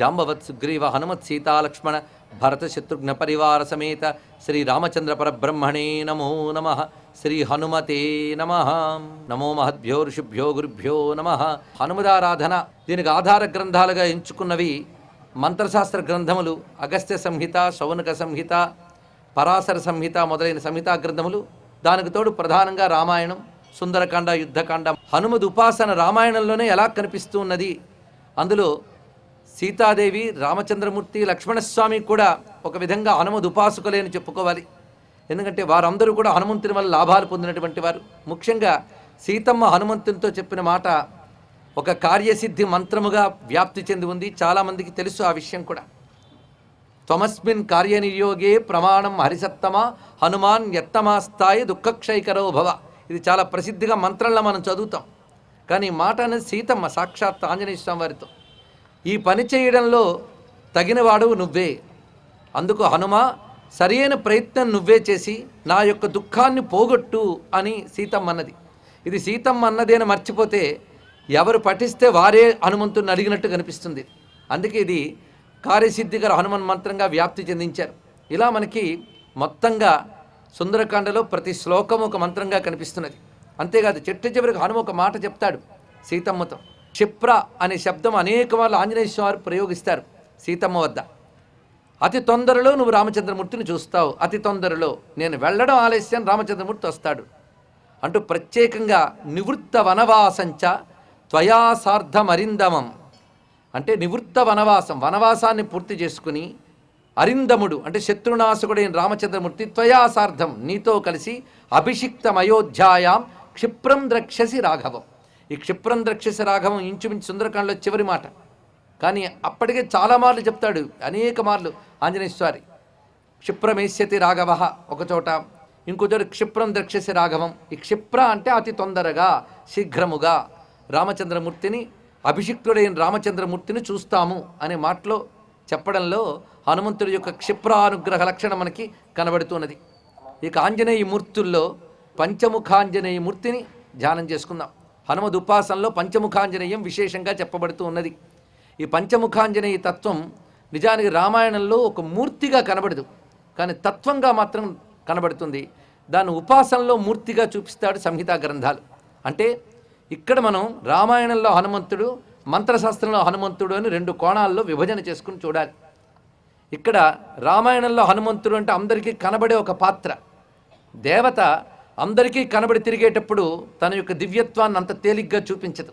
జాంబవత్ సుగ్రీవ హనుమత్ సీతాలక్ష్మణ భరత శత్రుఘ్న పరివార సమేత శ్రీ రామచంద్ర పరబ్రహ్మణే నమో నమ శ్రీ హనుమతే నమ నమో మహద్భ్యో ఋషిభ్యో గురుభ్యో నమ హనుమదారాధన దీనికి ఆధార గ్రంథాలుగా ఎంచుకున్నవి మంత్రశాస్త్ర గ్రంథములు అగస్త్య సంహిత శౌనక సంహిత పరాశర సంహిత మొదలైన సంహితా గ్రంథములు దానికి తోడు ప్రధానంగా రామాయణం సుందరకాండ యుద్ధకాండ హనుమద్ ఉపాసన రామాయణంలోనే ఎలా కనిపిస్తూ ఉన్నది అందులో సీతాదేవి రామచంద్రమూర్తి లక్ష్మణస్వామి కూడా ఒక విధంగా హనుమద్ ఉపాసకులే అని చెప్పుకోవాలి. ఎందుకంటే వారందరూ కూడా హనుమంతుని వల్ల లాభాలు పొందినటువంటి వారు. ముఖ్యంగా సీతమ్మ హనుమంతునితో చెప్పిన మాట ఒక కార్యసిద్ధి మంత్రముగా వ్యాప్తి చెంది ఉంది. చాలామందికి తెలుసు ఆ విషయం కూడా. త్వమస్మిన్ కార్యనియోగే ప్రమాణం హరిసత్తమ హనుమాన్ ఎత్తమాస్తాయి దుఃఖక్షయకరో భవ. ఇది చాలా ప్రసిద్ధిగా మంత్రంలో మనం చదువుతాం. కానీ మాట అనేది సీతమ్మ సాక్షాత్ ఆంజనేయ స్వామి వారితో ఈ పని చేయడంలో తగినవాడు నువ్వే. అందుకు హనుమ సరైన ప్రయత్నం నువ్వే చేసి నా యొక్క దుఃఖాన్ని పోగొట్టు అని సీతమ్మ అన్నది ఇది సీతమ్మ అన్నది అని మర్చిపోతే ఎవరు పఠిస్తే వారే హనుమంతుని అడిగినట్టు కనిపిస్తుంది. అందుకే ఇది కార్యసిద్ధిగల హనుమన్ మంత్రంగా వ్యాప్తి చెందించారు. ఇలా మనకి మొత్తంగా సుందరకాండలో ప్రతి శ్లోకం ఒక మంత్రంగా కనిపిస్తున్నది. అంతేకాదు చెట్టు చివరికి హనుమ ఒక మాట చెప్తాడు సీతమ్మతో. క్షిప్ర అనే శబ్దం అనేక వాళ్ళు ఆంజనేయ స్వామి ప్రయోగిస్తారు సీతమ్మ వద్ద. అతి తొందరలో నువ్వు రామచంద్రమూర్తిని చూస్తావు. అతి తొందరలో నేను వెళ్ళడం ఆలస్యం రామచంద్రమూర్తి వస్తాడు. అంటూ ప్రత్యేకంగా నివృత్త వనవాసంచ త్వయా సార్ధమరిందమం. అంటే నివృత్త వనవాసం వనవాసాన్ని పూర్తి చేసుకుని అరిందముడు అంటే శత్రునాశకుడైన రామచంద్రమూర్తి త్వయా సార్ధం నీతో కలిసి అభిషిక్తమయోధ్యాయాం క్షిప్రం ద్రక్షసి రాఘవం. ఈ క్షిప్రం ద్రక్షస రాఘవం ఇంచుమించు సుందరకాండలో చివరి మాట. కానీ అప్పటికే చాలా మార్లు చెప్తాడు అనేక మార్లు. ఆంజనేయ స్వారి క్షిప్రమేష్యతి రాఘవ ఒకచోట ఇంకో చోట క్షిప్రం ద్రక్షసి రాఘవం. ఈ క్షిప్ర అంటే అతి తొందరగా శీఘ్రముగా. రామచంద్రమూర్తిని అభిషిక్తుడైన రామచంద్రమూర్తిని చూస్తాము అనే మాటలో చెప్పడంలో హనుమంతుడి యొక్క క్షిప్రానుగ్రహ లక్షణం మనకి కనబడుతున్నది. ఇక ఆంజనేయ మూర్తుల్లో పంచముఖాంజనేయ మూర్తిని ధ్యానం చేసుకుందాం. హనుమద్ ఉపాసనలో పంచముఖాంజనేయం విశేషంగా చెప్పబడుతూ ఉన్నది. ఈ పంచముఖాంజనేయ తత్వం నిజానికి రామాయణంలో ఒక మూర్తిగా కనబడదు. కానీ తత్వంగా మాత్రం కనబడుతుంది. దాన్ని ఉపాసనలో మూర్తిగా చూపిస్తాడు సంహితా గ్రంథాలు. అంటే ఇక్కడ మనం రామాయణంలో హనుమంతుడు మంత్రశాస్త్రంలో హనుమంతుడు అని రెండు కోణాల్లో విభజన చేసుకుని చూడాలి. ఇక్కడ రామాయణంలో హనుమంతుడు అంటే అందరికీ కనబడే ఒక పాత్ర. దేవత అందరికీ కనబడి తిరిగేటప్పుడు తన యొక్క దివ్యత్వాన్ని అంత తేలిగ్గా చూపించదు.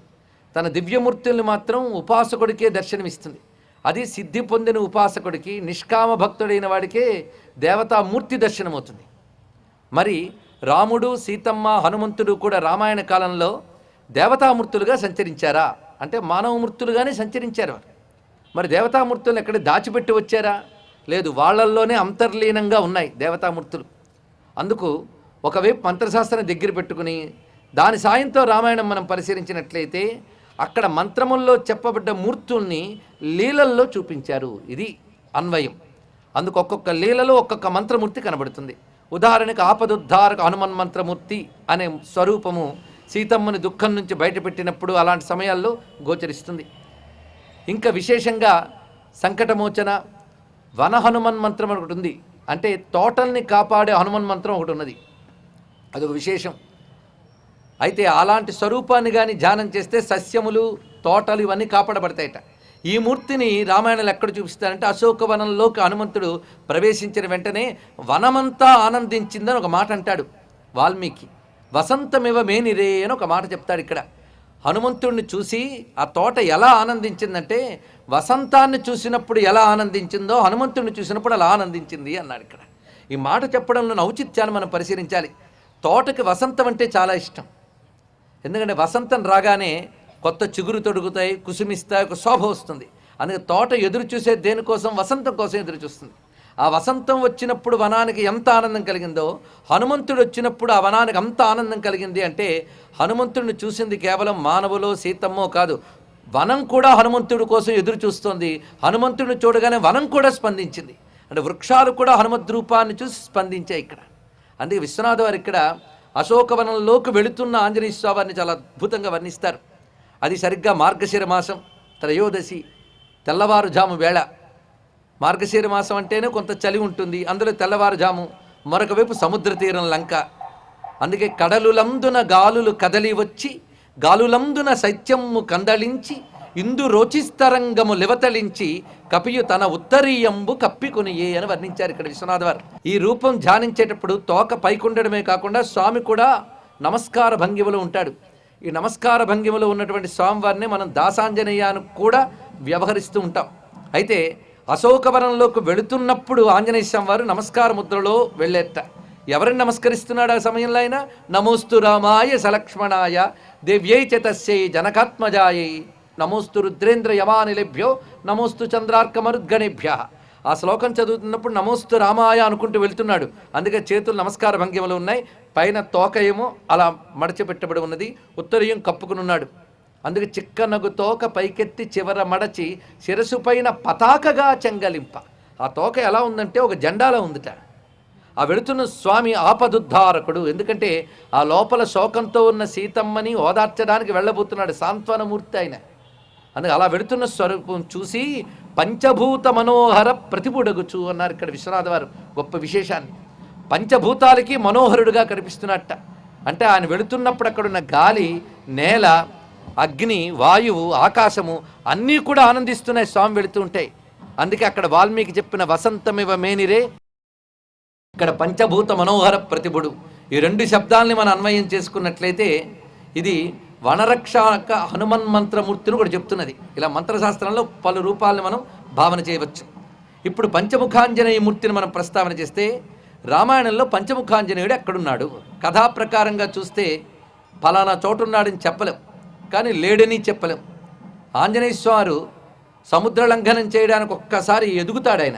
తన దివ్యమూర్తుల్ని మాత్రం ఉపాసకుడికే దర్శనమిస్తుంది. అది సిద్ధి పొందిన ఉపాసకుడికి నిష్కామ భక్తుడైన వాడికే దేవతామూర్తి దర్శనమవుతుంది. మరి రాముడు సీతమ్మ హనుమంతుడు కూడా రామాయణ కాలంలో దేవతామూర్తులుగా సంచరించారా? అంటే మానవమూర్తులుగానే సంచరించారు వారు మరి దేవతామూర్తులను ఎక్కడ దాచిపెట్టి వచ్చారా? లేదు వాళ్ళల్లోనే అంతర్లీనంగా ఉన్నాయి దేవతామూర్తులు. అందుకు ఒకవైపు మంత్రశాస్త్రం దగ్గర పెట్టుకుని దాని సాయంతో రామాయణం మనం పరిశీలించినట్లయితే అక్కడ మంత్రముల్లో చెప్పబడ్డ మూర్తుల్ని లీలల్లో చూపించారు. ఇది అన్వయం. అందుకు ఒక్కొక్క లీలలో ఒక్కొక్క మంత్రమూర్తి కనబడుతుంది. ఉదాహరణకు ఆపదుద్ధారక హనుమన్ మంత్రమూర్తి అనే స్వరూపము సీతమ్మని దుఃఖం నుంచి బయటపెట్టినప్పుడు అలాంటి సమయాల్లో గోచరిస్తుంది. ఇంకా విశేషంగా సంకటమోచన వన హనుమన్ మంత్రం ఒకటి ఉంది. అంటే తోటల్ని కాపాడే హనుమన్ మంత్రం ఒకటి ఉన్నది. అదొక విశేషం. అయితే అలాంటి స్వరూపాన్ని కానీ ధ్యానం చేస్తే సస్యములు తోటలు ఇవన్నీ కాపాడబడతాయట. ఈ మూర్తిని రామాయణంలో ఎక్కడ చూపిస్తారంటే అశోకవనంలోకి హనుమంతుడు ప్రవేశించిన వెంటనే వనమంతా ఆనందించిందని ఒక మాట అంటాడు వాల్మీకి. వసంతమివ మేనిరే అని ఒక మాట చెప్తాడు ఇక్కడ. హనుమంతుడిని చూసి ఆ తోట ఎలా ఆనందించిందంటే వసంతాన్ని చూసినప్పుడు ఎలా ఆనందించిందో హనుమంతుడిని చూసినప్పుడు అలా ఆనందించింది అన్నాడు ఇక్కడ. ఈ మాట చెప్పడంలో ఔచిత్యాన్ని మనం పరిశీలించాలి. తోటకి వసంతం అంటే చాలా ఇష్టం. ఎందుకంటే వసంతం రాగానే కొత్త చిగురు తొడుగుతాయి కుసుమిస్తాయి ఒక శోభ వస్తుంది. అందుకే తోట ఎదురు చూసే దేనికోసం? వసంతం కోసం ఎదురు చూస్తుంది. ఆ వసంతం వచ్చినప్పుడు వనానికి ఎంత ఆనందం కలిగిందో హనుమంతుడు వచ్చినప్పుడు ఆ వనానికి అంత ఆనందం కలిగింది అంటే హనుమంతుడిని చూసింది కేవలం మానవులో సీతమ్మో కాదు. వనం కూడా హనుమంతుడి కోసం ఎదురు చూస్తోంది. హనుమంతుడిని చూడగానే వనం కూడా స్పందించింది. అంటే వృక్షాలు కూడా హనుమద్ రూపాన్ని చూసి స్పందించాయి ఇక్కడ. అందుకే విశ్వనాథ వారు ఇక్కడ అశోకవనంలోకి వెళుతున్న ఆంజనేయ స్వామిని చాలా అద్భుతంగా వర్ణిస్తారు. అది సరిగ్గా మార్గశిర మాసం త్రయోదశి తెల్లవారుజాము వేళ. మార్గశిర మాసం అంటేనే కొంత చలి ఉంటుంది. అందులో తెల్లవారుజాము మరొక వైపు సముద్ర తీరం లంక. అందుకే కడలులందున గాలులు కదలి వచ్చి గాలులందున శైత్యము కందళించి ఇందు రోచిస్తరంగము లివతలించి కపియు తన ఉత్తరీయంబు కప్పికొనియే అని వర్ణించారు ఇక్కడ విశ్వనాథ్ వారు ఈ రూపం ధ్యానించేటప్పుడు తోక పైకుండడమే కాకుండా స్వామి కూడా నమస్కార భంగిమలో ఉంటాడు. ఈ నమస్కార భంగిమలో ఉన్నటువంటి స్వామివారిని మనం దాసాంజనేయాను కూడా వ్యవహరిస్తూ ఉంటాం. అయితే అశోకవనంలోకి వెళుతున్నప్పుడు ఆంజనేయ స్వామి వారు నమస్కార ముద్రలో వెళ్ళేట. ఎవరిని నమస్కరిస్తున్నాడు ఆ సమయంలో ఆయన? నమోస్తు రామాయ సలక్ష్మణాయ దివ్యై చతస్యై జనకాత్మజాయై నమోస్తు రుద్రేంద్ర యమానిలేభ్యో నమోస్తు చంద్రార్కమరుద్గణేభ్య ఆ శ్లోకం చదువుతున్నప్పుడు నమోస్తు రామాయ అనుకుంటూ వెళ్తున్నాడు. అందుకే చేతులు నమస్కార భంగిమలు ఉన్నాయి. పైన తోక ఏమో అలా మడచిపెట్టబడి ఉన్నది. ఉత్తరీయం కప్పుకుని ఉన్నాడు అందుకే చిక్కనగు తోక పైకెత్తి చివర మడచి శిరసు పైన పతాకగా చెంగలింప. ఆ తోక ఎలా ఉందంటే ఒక జెండాలో ఉందిట. ఆ వెళుతున్న స్వామి ఆపదుద్ధారకుడు. ఎందుకంటే ఆ లోపల శోకంతో ఉన్న సీతమ్మని ఓదార్చడానికి వెళ్ళబోతున్నాడు సాంత్వనమూర్తి ఆయన. అందుకే అలా వెడుతున్న స్వరూపం చూసి పంచభూత మనోహర ప్రతిపుడగుచు అన్నారు ఇక్కడ విశ్వనాథ వారు గొప్ప విశేషాన్ని. పంచభూతాలకి మనోహరుడుగా కనిపిస్తున్నట్ట. అంటే ఆయన వెళుతున్నప్పుడు అక్కడున్న గాలి నేల అగ్ని వాయువు ఆకాశము అన్నీ కూడా ఆనందిస్తున్నాయి స్వామి వెళుతూ ఉంటాయి. అందుకే అక్కడ వాల్మీకి చెప్పిన వసంతమివ మేనిరే ఇక్కడ పంచభూత మనోహర ప్రతిభుడు. ఈ రెండు శబ్దాల్ని మనం అన్వయం చేసుకున్నట్లయితే ఇది వనరక్షక హనుమన్ మంత్రమూర్తిని కూడా చెప్తున్నది. ఇలా మంత్రశాస్త్రంలో పలు రూపాలను మనం భావన చేయవచ్చు. ఇప్పుడు పంచముఖాంజనేయ మూర్తిని మనం ప్రస్తావన చేస్తే రామాయణంలో పంచముఖాంజనేయుడు ఎక్కడున్నాడు? కథా ప్రకారంగా చూస్తే ఫలానా చోటున్నాడని చెప్పలేం. కానీ లేడని చెప్పలేం. ఆంజనేయ స్వారు సముద్ర లంఘనం చేయడానికి ఒక్కసారి ఎదుగుతాడు ఆయన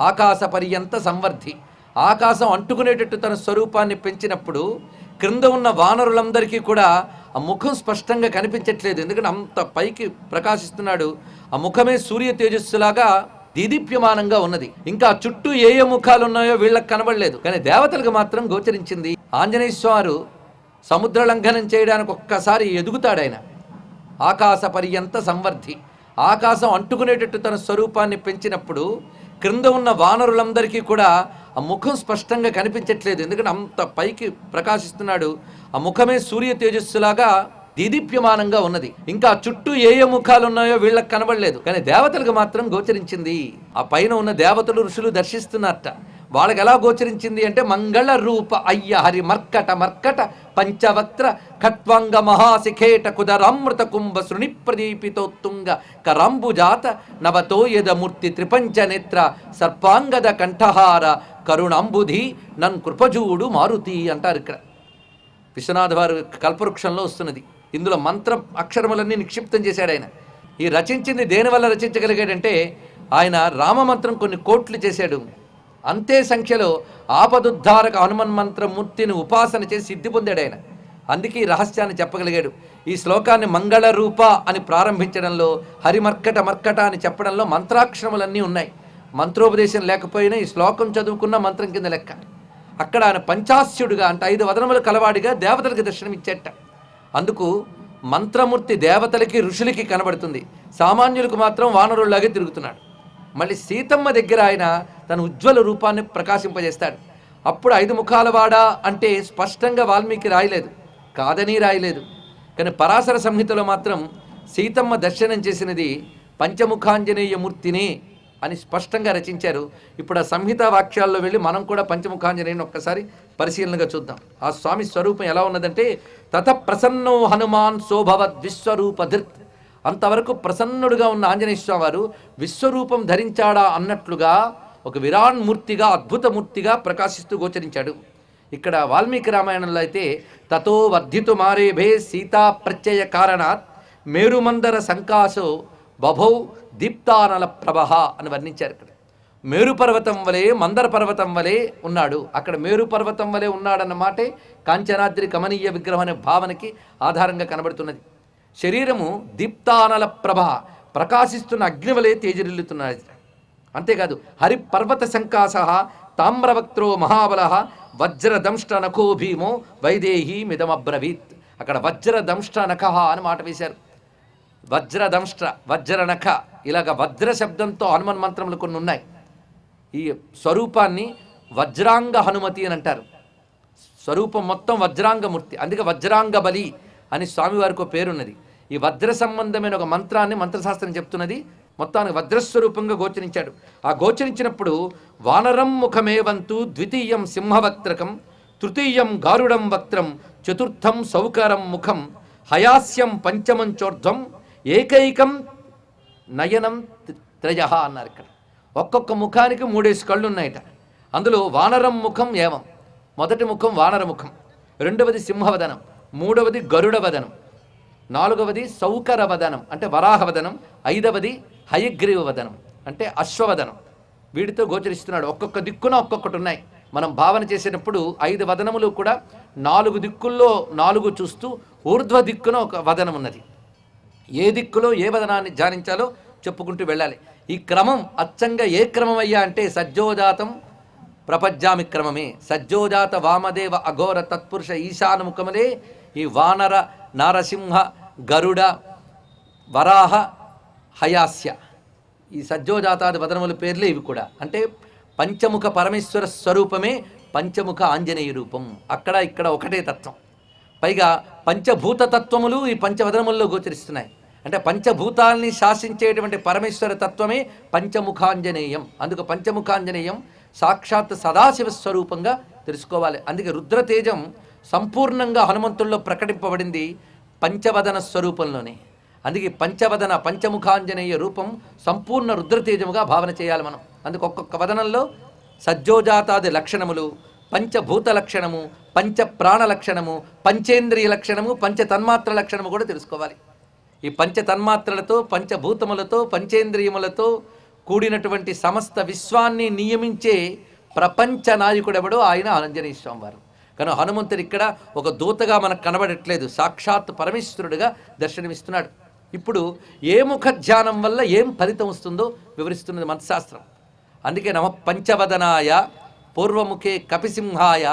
ఆకాశ పర్యంత సంవర్ధి. ఆకాశం అంటుకునేటట్టు తన స్వరూపాన్ని పెంచినప్పుడు క్రింద ఉన్న వానరులందరికీ కూడా ఆ ముఖం స్పష్టంగా కనిపించట్లేదు. ఎందుకంటే అంత పైకి ప్రకాశిస్తున్నాడు. ఆ ముఖమే సూర్య తేజస్సులాగా దీదీప్యమానంగా ఉన్నది. ఇంకా చుట్టూ ఏ ఏ ముఖాలు ఉన్నాయో వీళ్ళకి కనబడలేదు. కానీ దేవతలకు మాత్రం గోచరించింది. ఆంజనేయ స్వారు సముద్ర లంఘనం చేయడానికి ఒక్కసారి ఎదుగుతాడు ఆయన ఆకాశ పర్యంత సంవర్ధి. ఆకాశం అంటుకునేటట్టు తన స్వరూపాన్ని పెంచినప్పుడు క్రింద ఉన్న వానరులందరికీ కూడా ఆ ముఖం స్పష్టంగా కనిపించట్లేదు. ఎందుకంటే అంత పైకి ప్రకాశిస్తున్నాడు. ఆ ముఖమే సూర్య తేజస్సులాగా దీదీప్యమానంగా ఉన్నది. ఇంకా ఆ చుట్టూ ఏ ఏ ముఖాలు ఉన్నాయో వీళ్ళకి కనబడలేదు. కానీ దేవతలకు మాత్రం గోచరించింది. ఆ పైన ఉన్న దేవతలు ఋషులు దర్శిస్తున్నారట. వాళ్ళకి ఎలా గోచరించింది అంటే మంగళ రూప అయ్య హరి మర్కట మర్కట పంచవక్త్ర ఖట్వాంగ మహాశిఖేట కుదరామృత కుంభ శృణి ప్రదీపితోత్తుంగ కరంబుజాత నవతోయదమూర్తి త్రిపంచనేత్ర త్రిపంచ నేత్ర సర్పాంగద కంఠహార కరుణాంబుధి నన్ కృపజూడు మారుతి అంటారు ఇక్కడ. విశ్వనాథ్ వారు కల్పవృక్షంలో వస్తున్నది. ఇందులో మంత్రం అక్షరములన్నీ నిక్షిప్తం చేశాడు ఆయన. ఈ రచించింది దేనివల్ల రచించగలిగాడంటే ఆయన రామమంత్రం కొన్ని కోట్లు చేశాడు. అంతే సంఖ్యలో ఆపదుద్ధారక హనుమన్ మంత్రమూర్తిని ఉపాసన చేసి సిద్ధి పొందాడు ఆయన. అందుకే ఈ రహస్యాన్ని చెప్పగలిగాడు. ఈ శ్లోకాన్ని మంగళ రూప అని ప్రారంభించడంలో హరిమర్కట మర్కట అని చెప్పడంలో మంత్రాక్షరములన్నీ ఉన్నాయి. మంత్రోపదేశం లేకపోయినా ఈ శ్లోకం చదువుకున్న మంత్రం కింద లెక్క. అక్కడ ఆయన పంచాస్యుడుగా అంటే ఐదు వదనములు కలవాడిగా దేవతలకు దర్శనమిచ్చేట. అందుకు మంత్రమూర్తి దేవతలకి ఋషులకి కనబడుతుంది. సామాన్యులకు మాత్రం వానరుల్లాగే తిరుగుతున్నాడు. మళ్ళీ సీతమ్మ దగ్గర ఆయన తన ఉజ్వల రూపాన్ని ప్రకాశింపజేస్తాడు. అప్పుడు ఐదు ముఖాల వాడా అంటే స్పష్టంగా వాల్మీకి రాయలేదు. కాదని రాయలేదు. కానీ పరాశర సంహితలో మాత్రం సీతమ్మ దర్శనం చేసినది పంచముఖాంజనేయమూర్తిని అని స్పష్టంగా రచించారు. ఇప్పుడు ఆ సంహిత వాక్యాల్లో వెళ్ళి మనం కూడా పంచముఖాంజనేయుని ఒక్కసారి పరిశీలనగా చూద్దాం. ఆ స్వామి స్వరూపం ఎలా ఉన్నదంటే తత ప్రసన్నో హనుమాన్ శోభవద్ విశ్వరూపధృత్ అంతవరకు ప్రసన్నుడుగా ఉన్న ఆంజనేయ స్వామి వారు విశ్వరూపం ధరించాడా అన్నట్లుగా ఒక విరాన్మూర్తిగా అద్భుతమూర్తిగా ప్రకాశిస్తూ గోచరించాడు. ఇక్కడ వాల్మీకి రామాయణంలో అయితే తతో వర్ధితు మారేభే సీతా ప్రత్యయ కారణాత్ మేరుమందర సంకాశో బభౌ దీప్తానల ప్రభహ అని వర్ణించారు ఇక్కడ. మేరుపర్వతం వలె మందర పర్వతం వలె ఉన్నాడు. అక్కడ మేరుపర్వతం వలె ఉన్నాడన్నమాటే కాంచనాద్రి కమనీయ విగ్రహం అనే భావనకి ఆధారంగా కనబడుతున్నది. శరీరము దీప్తానల ప్రభ ప్రకాశిస్తున్న అగ్నివలే తేజరిల్లుతున్నది. అంతేకాదు హరిపర్వత శంకాస తామ్రవక్త్రో మహాబల వజ్రదంష్ట నఖో భీమో వైదేహీ మిదమబ్రవీత్. అక్కడ వజ్రదంష్ట నఖ అని మాట వేశారు. వజ్రదంష్ట వజ్రనఖ ఇలాగ వజ్ర శబ్దంతో హనుమన్ మంత్రములు కొన్ని ఉన్నాయి. ఈ స్వరూపాన్ని వజ్రాంగ హనుమతి అని అంటారు. స్వరూపం మొత్తం వజ్రాంగమూర్తి అందుకే వజ్రాంగ బలి అని స్వామివారికి ఒక పేరున్నది. ఈ వజ్ర సంబంధమైన ఒక మంత్రాన్ని మంత్రశాస్త్రం చెప్తున్నది. మొత్తానికి వజ్రస్వరూపంగా గోచరించాడు. ఆ గోచరించినప్పుడు వానరం ముఖమేవంతు ద్వితీయం సింహవక్త్రకం తృతీయం గారుడం వక్త్రం చతుర్థం సౌకరం ముఖం హయాస్యం పంచమం చోర్ధం ఏకైకం నయనం త్రయ అన్నారు ఇక్కడ. ఒక్కొక్క ముఖానికి మూడేసి కళ్ళు ఉన్నాయట అందులో వానరం ముఖం ఏవం మొదటి ముఖం వానర ముఖం రెండవది సింహవదనం. మూడవది గరుడ వదనం. నాలుగవది సౌకర వదనం. అంటే వరాహవదనం ఐదవది హయగ్రీవ వదనం. అంటే అశ్వవదనం. వీటితో గోచరిస్తున్నాడు. ఒక్కొక్క దిక్కున ఒక్కొక్కటి ఉన్నాయి. మనం భావన చేసేటప్పుడు ఐదు వదనములు కూడా నాలుగు దిక్కుల్లో నాలుగు చూస్తూ ఊర్ధ్వ దిక్కున ఒక వదనం ఉన్నది. ఏ దిక్కులో ఏ వదనాన్ని ధ్యానించాలో చెప్పుకుంటూ వెళ్ళాలి. ఈ క్రమం అచ్చంగా ఏ క్రమం అయ్యా అంటే సజ్జోజాతం ప్రపంచామి క్రమమే. సజ్జోజాత వామదేవ అఘోర తత్పురుష ఈశానముఖములే ఈ వానర నారసింహ గరుడ వరాహ హయాస్య. ఈ సజ్జోజాతాది వదనముల పేర్లే ఇవి కూడా. అంటే పంచముఖ పరమేశ్వర స్వరూపమే పంచముఖ ఆంజనేయ రూపం. అక్కడ ఇక్కడ ఒకటే తత్వం. పైగా పంచభూత తత్వములు ఈ పంచవదనముల్లో గోచరిస్తున్నాయి. అంటే పంచభూతాల్ని శాసించేటువంటి పరమేశ్వర తత్వమే పంచముఖాంజనేయం. అందుకు పంచముఖాంజనేయం సాక్షాత్ సదాశివ స్వరూపంగా తెలుసుకోవాలి. అందుకే రుద్రతేజం సంపూర్ణంగా హనుమంతుల్లో ప్రకటింపబడింది పంచవదన స్వరూపంలోనే. అందుకే పంచవదన పంచముఖాంజనేయ రూపం సంపూర్ణ రుద్రతేజముగా భావన చేయాలి మనం. అందుకు ఒక్కొక్క వదనంలో సజ్జోజాతాది లక్షణములు పంచభూత లక్షణము పంచ ప్రాణ లక్షణము పంచేంద్రియ లక్షణము పంచ తన్మాత్ర లక్షణము కూడా తెలుసుకోవాలి. ఈ పంచ తన్మాత్రలతో పంచభూతములతో పంచేంద్రియములతో కూడినటువంటి సమస్త విశ్వాన్ని నియమించే ప్రపంచ నాయకుడెవడో ఆయన ఆంజనేయ స్వామి వారు కానీ హనుమంతుడు ఇక్కడ ఒక దూతగా మనకు కనబడట్లేదు. సాక్షాత్ పరమేశ్వరుడిగా దర్శనమిస్తున్నాడు. ఇప్పుడు ఏ ముఖ ధ్యానం వల్ల ఏం ఫలితం వస్తుందో వివరిస్తున్నది మనశాస్త్రం అందుకే నమ పంచవదనాయ పూర్వముఖే కపిసింహాయ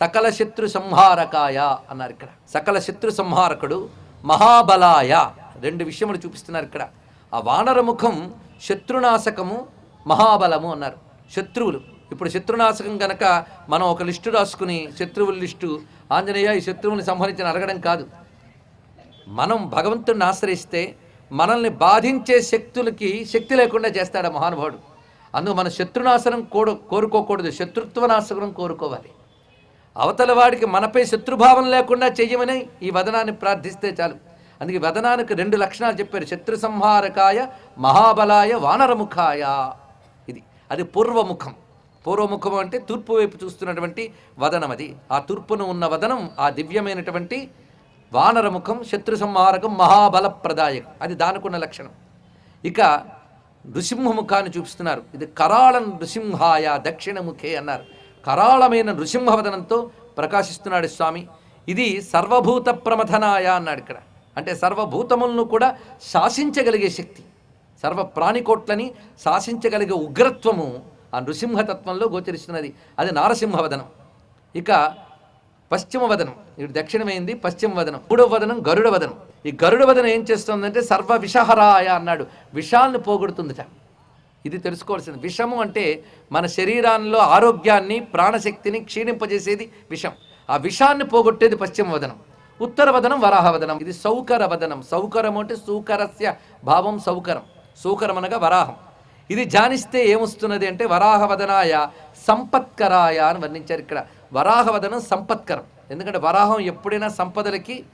సకల శత్రు సంహారకాయ అన్నారు ఇక్కడ. సకల శత్రు సంహారకుడు మహాబలాయ రెండు విషయములు చూపిస్తున్నారు ఇక్కడ. ఆ వానర ముఖం శత్రునాశకము మహాబలము అన్నారు. శత్రువులు. ఇప్పుడు శత్రునాశకం కనుక మనం ఒక లిస్టు రాసుకుని శత్రువుల లిస్టు ఆంజనేయ ఈ శత్రువుని సంహరించిన అడగడం కాదు. మనం భగవంతుడిని ఆశ్రయిస్తే మనల్ని బాధించే శక్తులకి శక్తి లేకుండా చేస్తాడు ఆ మహానుభావుడు. అందుకు మన శత్రునాశనం కూడా కోరుకోకూడదు శత్రుత్వ నాశనం కోరుకోవాలి. అవతల వాడికి మనపై శత్రుభావం లేకుండా చెయ్యమని ఈ వదనాన్ని ప్రార్థిస్తే చాలు. అందుకే ఈ వదనానికి రెండు లక్షణాలు చెప్పారు. శత్రు సంహారకాయ మహాబలాయ వానరముఖాయ. ఇది అది పూర్వముఖం. పూర్వముఖం అంటే తూర్పు వైపు చూస్తున్నటువంటి వదనం అది. ఆ తూర్పును ఉన్న వదనం ఆ దివ్యమైనటువంటి వానరముఖం శత్రు సంహారకం మహాబలప్రదాయకం. అది దానికున్న లక్షణం. ఇక నృసింహముఖాన్ని చూపిస్తున్నారు. ఇది కరాళ నృసింహాయ దక్షిణముఖే అన్నారు. కరాళమైన నృసింహవదనంతో ప్రకాశిస్తున్నాడు స్వామి. ఇది సర్వభూత ప్రమథనాయ అన్నాడు ఇక్కడ. అంటే సర్వభూతములను కూడా శాసించగలిగే శక్తి. సర్వ ప్రాణికోట్లని శాసించగలిగే ఉగ్రత్వము ఆ నృసింహతత్వంలో గోచరిస్తున్నది. అది నారసింహవదనం. ఇక పశ్చిమ వదనం ఇటు దక్షిణమైంది? పశ్చిమ వదనం మూడవ వదనం గరుడ వదనం ఈ గరుడ వదనం ఏం చేస్తుందంటే సర్వ విషహరాయ అన్నాడు. విషాలను పోగొడుతుందిట. ఇది తెలుసుకోవాల్సింది. విషము అంటే మన శరీరాల్లో ఆరోగ్యాన్ని ప్రాణశక్తిని క్షీణింపజేసేది విషం. ఆ విషాన్ని పోగొట్టేది పశ్చిమ వదనం ఉత్తర వదనం వరాహ వదనం ఇది సౌకర వదనం సౌకరం అంటే సూకరస్య భావం సౌకరం. సూకరం అనగా వరాహం. ఇది ధ్యానిస్తే ఏమొస్తున్నది అంటే వరాహవదనాయ సంపత్కరాయ అని వర్ణించారు ఇక్కడ. వరాహవదనం సంపత్కరం. ఎందుకంటే వరాహం ఎప్పుడైనా సంపదలకి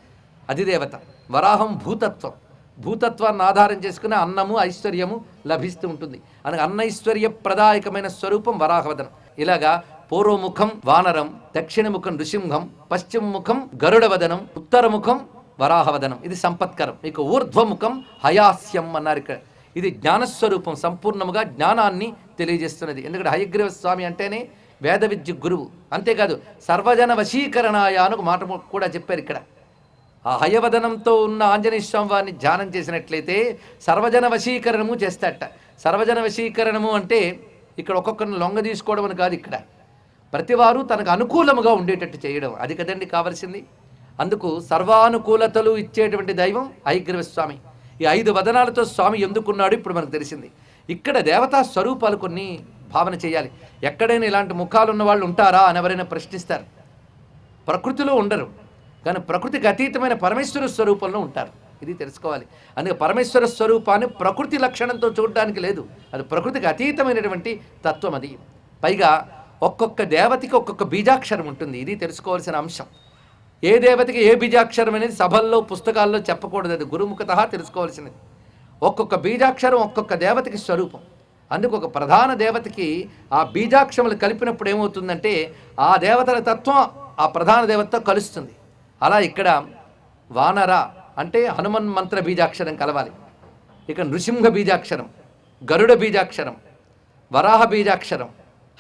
అధిదేవత. వరాహం భూతత్వం. భూతత్వాన్ని ఆధారం చేసుకుని అన్నము ఐశ్వర్యము లభిస్తూ ఉంటుంది. అనగా అన్నైశ్వర్య ప్రదాయకమైన స్వరూపం వరాహవదనం. ఇలాగా పూర్వముఖం వానరం దక్షిణముఖం నృసింహం పశ్చిమ ముఖం గరుడవదనం ఉత్తరముఖం వరాహవదనం. ఇది సంపత్కరం. ఇక ఊర్ధ్వముఖం హయాస్యం అన్నారు ఇక్కడ. ఇది జ్ఞానస్వరూపం సంపూర్ణముగా జ్ఞానాన్ని తెలియజేస్తున్నది. ఎందుకంటే హయగ్రీవ స్వామి అంటేనే వేద విద్య గురువు. అంతేకాదు సర్వజన వశీకరణాయ అని ఒక మాట కూడా చెప్పారు ఇక్కడ. ఆ హయవదనంతో ఉన్న ఆంజనేయ స్వామి వారిని ధ్యానం చేసినట్లయితే సర్వజన వశీకరణము చేస్తాట సర్వజన వశీకరణము అంటే ఇక్కడ ఒక్కొక్కరిని లొంగ తీసుకోవడం అని కాదు ఇక్కడ. ప్రతివారు తనకు అనుకూలముగా ఉండేటట్టు చేయడం. అది కదండి కావలసింది. అందుకు సర్వానుకూలతలు ఇచ్చేటువంటి దైవం హయగ్రీవ స్వామి. ఈ ఐదు వదనాలతో స్వామి ఎందుకున్నాడు? ఇప్పుడు మనకు తెలిసింది. ఇక్కడ దేవతా స్వరూపాలు కొన్ని భావన చేయాలి. ఎక్కడైనా ఇలాంటి ముఖాలు ఉన్న వాళ్ళు ఉంటారా అని ఎవరైనా ప్రశ్నిస్తారు. ప్రకృతిలో ఉండరు. కానీ ప్రకృతికి అతీతమైన పరమేశ్వర స్వరూపంలో ఉంటారు. ఇది తెలుసుకోవాలి. అందుకే పరమేశ్వర స్వరూపాన్ని ప్రకృతి లక్షణంతో చూడడానికి లేదు. అది ప్రకృతికి అతీతమైనటువంటి తత్వం అది. పైగా ఒక్కొక్క దేవతకి ఒక్కొక్క బీజాక్షరం ఉంటుంది. ఇది తెలుసుకోవాల్సిన అంశం. ఏ దేవతకి ఏ బీజాక్షరం అనేది సభల్లో పుస్తకాల్లో చెప్పకూడదు. అది గురుముఖత తెలుసుకోవాల్సినది ఒక్కొక్క బీజాక్షరం ఒక్కొక్క దేవతకి స్వరూపం. అందుకు ఒక ప్రధాన దేవతకి ఆ బీజాక్షములు కలిపినప్పుడు ఏమవుతుందంటే ఆ దేవతల తత్వం ఆ ప్రధాన దేవతతో కలుస్తుంది. అలా ఇక్కడ వానర అంటే హనుమన్ మంత్ర బీజాక్షరం కలవాలి. ఇక నృసింహ బీజాక్షరం గరుడ బీజాక్షరం వరాహ బీజాక్షరం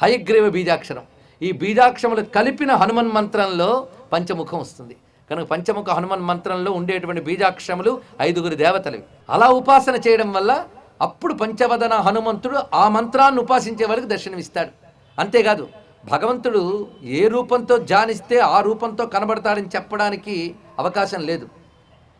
హయగ్రీవ బీజాక్షరం. ఈ బీజాక్షములు కలిపిన హనుమన్ మంత్రంలో పంచముఖం వస్తుంది. కనుక పంచముఖ హనుమన్ మంత్రంలో ఉండేటువంటి బీజాక్షములు ఐదుగురు దేవతలు. అలా ఉపాసన చేయడం వల్ల అప్పుడు పంచవదన హనుమంతుడు ఆ మంత్రాన్ని ఉపాసించే వారికి దర్శనమిస్తాడు. అంతేకాదు భగవంతుడు ఏ రూపంతో ధ్యానిస్తే ఆ రూపంతో కనబడతాడని చెప్పడానికి అవకాశం లేదు.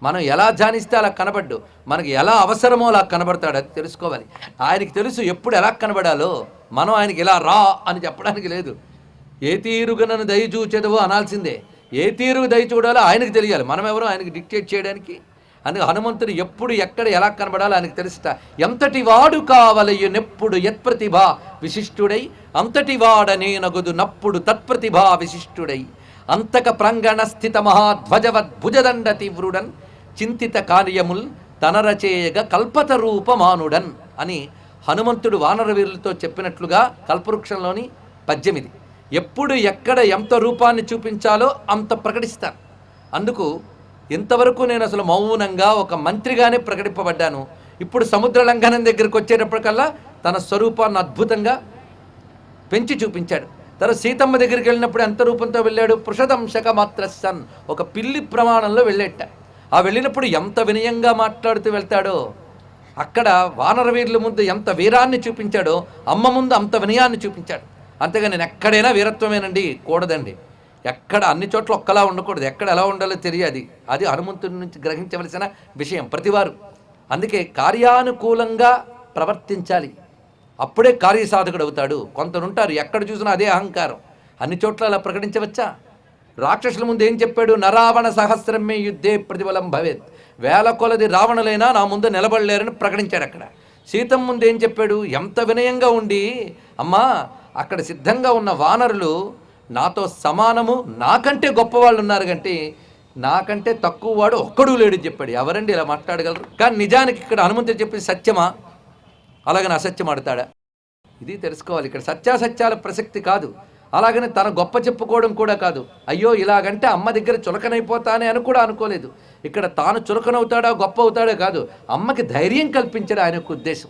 మనం ఎలా ధ్యానిస్తే అలా కనబడ్డు మనకి ఎలా అవసరమో అలా కనబడతాడు అది తెలుసుకోవాలి. ఆయనకి తెలుసు ఎప్పుడు ఎలా కనబడాలో మనం ఆయనకి ఇలా రా అని చెప్పడానికి లేదు. ఏ తీరుగనను నన్ను దయ చూచేదవో అనాల్సిందే. ఏ తీరుగా దయ చూడాలో ఆయనకు తెలియాలి. మనం ఎవరు ఆయనకు డిక్టేట్ చేయడానికి. అందుకే హనుమంతుడు ఎప్పుడు ఎక్కడ ఎలా కనబడాలో ఆయనకు తెలుస్తా. ఎంతటి వాడు కావలయునెప్పుడు యత్ప్రతిభ విశిష్టుడై. అంతటి వాడనే నగుదు నప్పుడు తత్ప్రతిభా విశిష్టుడై. అంతక ప్రాంగణ స్థిత మహాధ్వజవద్ భుజదండ తీవ్రుడన్. చింతిత కార్యముల్ తనరచేయగ కల్పత రూపమానుడన్ అని హనుమంతుడు వానరవీరులతో చెప్పినట్లుగా కల్పవృక్షంలోని పద్యమిది. ఎప్పుడు ఎక్కడ ఎంత రూపాన్ని చూపించాలో అంత ప్రకటిస్తాను అందుకు ఇంతవరకు నేను అసలు మౌనంగా ఒక మంత్రిగానే ప్రకటింపబడ్డాను. ఇప్పుడు సముద్ర లంఘనం దగ్గరికి వచ్చేటప్పటికల్లా తన స్వరూపాన్ని అద్భుతంగా పెంచి చూపించాడు. తన సీతమ్మ దగ్గరికి వెళ్ళినప్పుడు ఎంత రూపంతో వెళ్ళాడు? పృషదంశక మాత్ర సన్ ఒక పిల్లి ప్రమాణంలో వెళ్ళేట. ఆ వెళ్ళినప్పుడు ఎంత వినయంగా మాట్లాడుతూ వెళ్తాడో అక్కడ వానరవీరుల ముందు ఎంత వీరాన్ని చూపించాడో అమ్మ ముందు అంత వినయాన్ని చూపించాడు. అంతేగా నేను ఎక్కడైనా వీరత్వమేనండి కూడదండి. ఎక్కడ అన్ని చోట్ల ఒక్కలా ఉండకూడదు. ఎక్కడ ఎలా ఉండాలో తెలియదు. అది హనుమంతుడి నుంచి గ్రహించవలసిన విషయం ప్రతివారు. అందుకే కార్యానుకూలంగా ప్రవర్తించాలి. అప్పుడే కార్యసాధకుడు అవుతాడు. కొంతనుంటారు ఎక్కడ చూసినా అదే అహంకారం. అన్ని చోట్ల అలా ప్రకటించవచ్చా? రాక్షసుల ముందు ఏం చెప్పాడు? నరావణ సహస్రమే యుద్ధే ప్రతిఫలం భవేత్. వేల కొలది రావణులైనా నా ముందు నిలబడలేరని ప్రకటించాడు అక్కడ. సీతం ముందు ఏం చెప్పాడు? ఎంత వినయంగా ఉండి అమ్మా అక్కడ సిద్ధంగా ఉన్న వానరులు నాతో సమానము నాకంటే గొప్పవాళ్ళు ఉన్నారు కంటే నాకంటే తక్కువ వాడు ఒక్కడు లేడు చెప్పాడు. ఎవరండి ఇలా మాట్లాడగలరు? కానీ నిజానికి ఇక్కడ హనుమంతుడు చెప్పేది సత్యమా? అలాగని అసత్యం ఆడతాడా? ఇది తెలుసుకోవాలి. ఇక్కడ సత్యాసత్యాల ప్రసక్తి కాదు. అలాగని తన గొప్ప చెప్పుకోవడం కూడా కాదు. అయ్యో ఇలాగంటే అమ్మ దగ్గర చులకనైపోతానే అని కూడా అనుకోలేదు. ఇక్కడ తాను చులకనవుతాడా గొప్ప అవుతాడో కాదు. అమ్మకి ధైర్యం కల్పించడం ఆయన యొక్క ఉద్దేశం.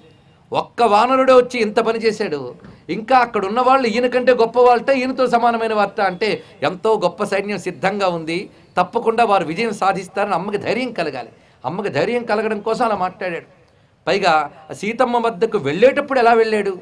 ఒక్క వానరుడే వచ్చి ఇంత పని చేశాడు. ఇంకా అక్కడ ఉన్న వాళ్ళు ఈయన కంటే గొప్ప వాళ్ళతో ఈయనతో సమానమైన వార్త అంటే ఎంతో గొప్ప సైన్యం సిద్ధంగా ఉంది. తప్పకుండా వారు విజయం సాధిస్తారని అమ్మకి ధైర్యం కలగాలి. అమ్మకి ధైర్యం కలగడం కోసం అలా మాట్లాడాడు. పైగా సీతమ్మ వద్దకు వెళ్ళేటప్పుడు ఎలా వెళ్ళాడు?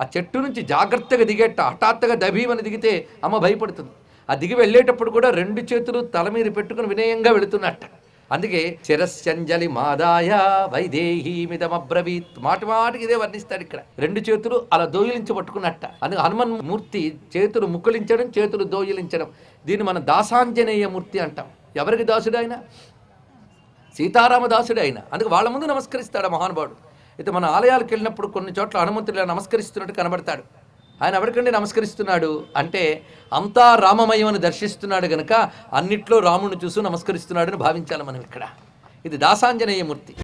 ఆ చెట్టు నుంచి జాగ్రత్తగా దిగేట హఠాత్తుగా దభీమని దిగితే అమ్మ భయపడుతుంది. ఆ దిగి వెళ్ళేటప్పుడు కూడా రెండు చేతులు తల మీద పెట్టుకుని వినయంగా వెళుతున్నట్ట. అందుకే శిరస్యంజలి మాదాయ వైదేహీమిదమబ్రవీత్ మాటి మాటికి ఇదే వర్ణిస్తాడు ఇక్కడ. రెండు చేతులు అలా దోయిలించి పట్టుకున్నట్ట. అందుకే హనుమన్ మూర్తి చేతులు ముక్కులించడం చేతులు దోయిలించడం. దీన్ని మనం దాసాంజనేయ మూర్తి అంటాం. ఎవరికి దాసుడు ఆయన సీతారామదాసుడే ఆయన అందుకు వాళ్ళ ముందు నమస్కరిస్తాడు ఆ మహానుభావుడు. అయితే మన ఆలయాలకు వెళ్ళినప్పుడు కొన్ని చోట్ల హనుమంతుడు నమస్కరిస్తున్నట్టు కనబడతాడు. ఆయన ఎవరికండి నమస్కరిస్తున్నాడు? అంటే అంతా రామమయమని దర్శిస్తున్నాడు గనుక అన్నిట్లో రాముడిని చూసి నమస్కరిస్తున్నాడని భావించాలి మనం ఇక్కడ. ఇది దాసాంజనేయ మూర్తి.